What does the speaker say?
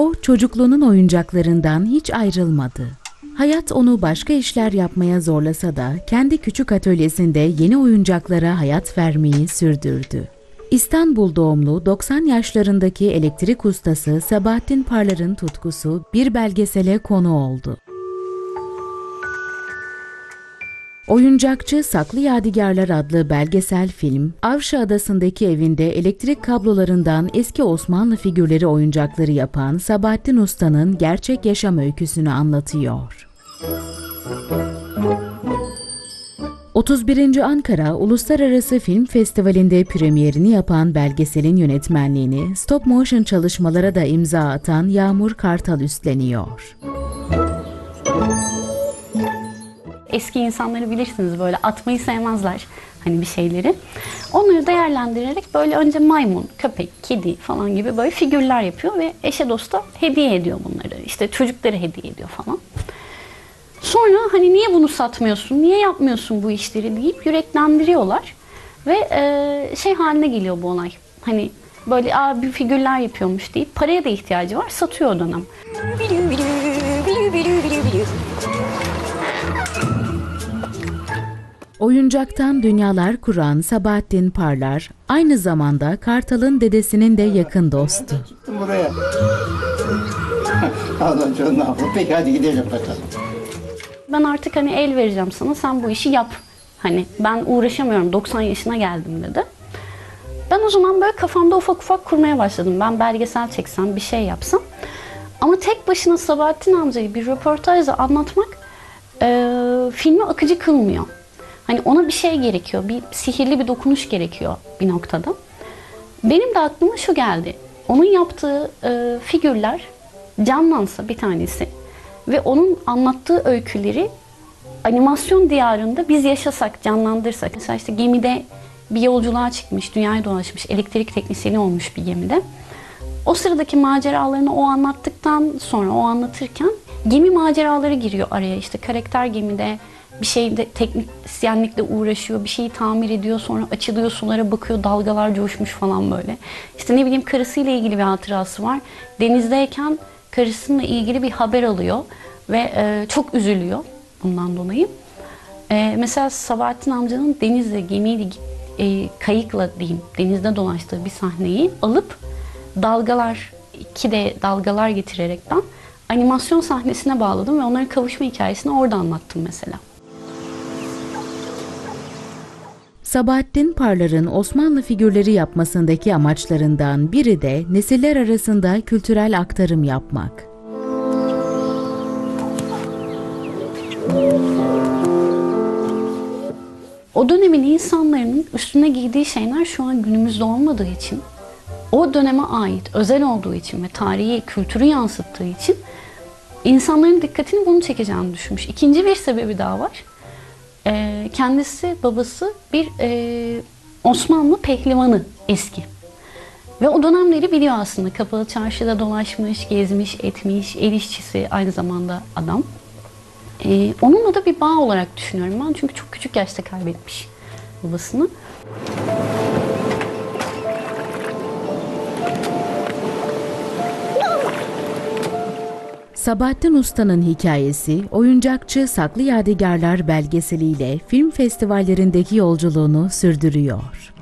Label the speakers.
Speaker 1: O çocukluğunun oyuncaklarından hiç ayrılmadı. Hayat onu başka işler yapmaya zorlasa da kendi küçük atölyesinde yeni oyuncaklara hayat vermeyi sürdürdü. İstanbul doğumlu 90 yaşlarındaki elektrik ustası Sabahattin Parlar'ın tutkusu bir belgesele konu oldu. Oyuncakçı Saklı Yadigarlar adlı belgesel film, Avşa Adası'ndaki evinde elektrik kablolarından eski Osmanlı figürleri oyuncakları yapan Sabahattin Usta'nın gerçek yaşam öyküsünü anlatıyor. 31. Ankara Uluslararası Film Festivali'nde premierini yapan belgeselin yönetmenliğini stop motion çalışmalara da imza atan Yağmur Kartal üstleniyor.
Speaker 2: Eski insanları bilirsiniz böyle atmayı sevmezler hani bir şeyleri. Onları değerlendirerek böyle önce maymun, köpek, kedi falan gibi böyle figürler yapıyor ve eşe dosta hediye ediyor bunları. İşte çocukları hediye ediyor falan. Sonra hani niye bunu satmıyorsun, niye yapmıyorsun bu işleri deyip yüreklendiriyorlar. Ve e, şey haline geliyor bu olay. Hani böyle Aa, bir figürler yapıyormuş deyip paraya da ihtiyacı var satıyor o dönem.
Speaker 1: Oyuncaktan dünyalar kuran Sabahattin Parlar, aynı zamanda Kartal'ın dedesinin de yakın dostu.
Speaker 3: Çıktım buraya. Ondan sonra ne yapalım? Peki hadi gidelim bakalım.
Speaker 2: Ben artık hani el vereceğim sana sen bu işi yap. Hani ben uğraşamıyorum 90 yaşına geldim dedi. Ben o zaman böyle kafamda ufak ufak kurmaya başladım. Ben belgesel çeksem bir şey yapsam. Ama tek başına Sabahattin amcayı bir röportajla anlatmak e, filmi akıcı kılmıyor. Hani ona bir şey gerekiyor. Bir sihirli bir dokunuş gerekiyor bir noktada. Benim de aklıma şu geldi. Onun yaptığı e, figürler canlansa bir tanesi ve onun anlattığı öyküleri animasyon diyarında biz yaşasak, canlandırsak. Mesela işte gemide bir yolculuğa çıkmış, dünyayı dolaşmış, elektrik teknisyeni olmuş bir gemide. O sıradaki maceralarını o anlattıktan sonra, o anlatırken gemi maceraları giriyor araya. İşte karakter gemide bir şeyde teknisyenlikle uğraşıyor, bir şeyi tamir ediyor, sonra açılıyor, sulara bakıyor, dalgalar coşmuş falan böyle. İşte ne bileyim karısıyla ilgili bir hatırası var. Denizdeyken karısıyla ilgili bir haber alıyor ve e, çok üzülüyor bundan dolayı. E, mesela Sabahattin amcanın denizle, gemiyle, e, kayıkla diyeyim, denizde dolaştığı bir sahneyi alıp dalgalar, iki de dalgalar getirerekten animasyon sahnesine bağladım ve onların kavuşma hikayesini orada anlattım mesela.
Speaker 1: Sabahattin Parlar'ın Osmanlı figürleri yapmasındaki amaçlarından biri de nesiller arasında kültürel aktarım yapmak.
Speaker 2: O dönemin insanların üstüne giydiği şeyler şu an günümüzde olmadığı için, o döneme ait, özel olduğu için ve tarihi, kültürü yansıttığı için insanların dikkatini bunu çekeceğini düşünmüş. İkinci bir sebebi daha var. Ee, kendisi, babası bir e, Osmanlı pehlivanı eski. Ve o dönemleri biliyor aslında. Kapalı çarşıda dolaşmış, gezmiş, etmiş, el işçisi aynı zamanda adam. Ee, onunla da bir bağ olarak düşünüyorum ben. Çünkü çok küçük yaşta kaybetmiş babasını.
Speaker 1: Sabahattin Usta'nın hikayesi, oyuncakçı Saklı Yadigarlar belgeseliyle film festivallerindeki yolculuğunu sürdürüyor.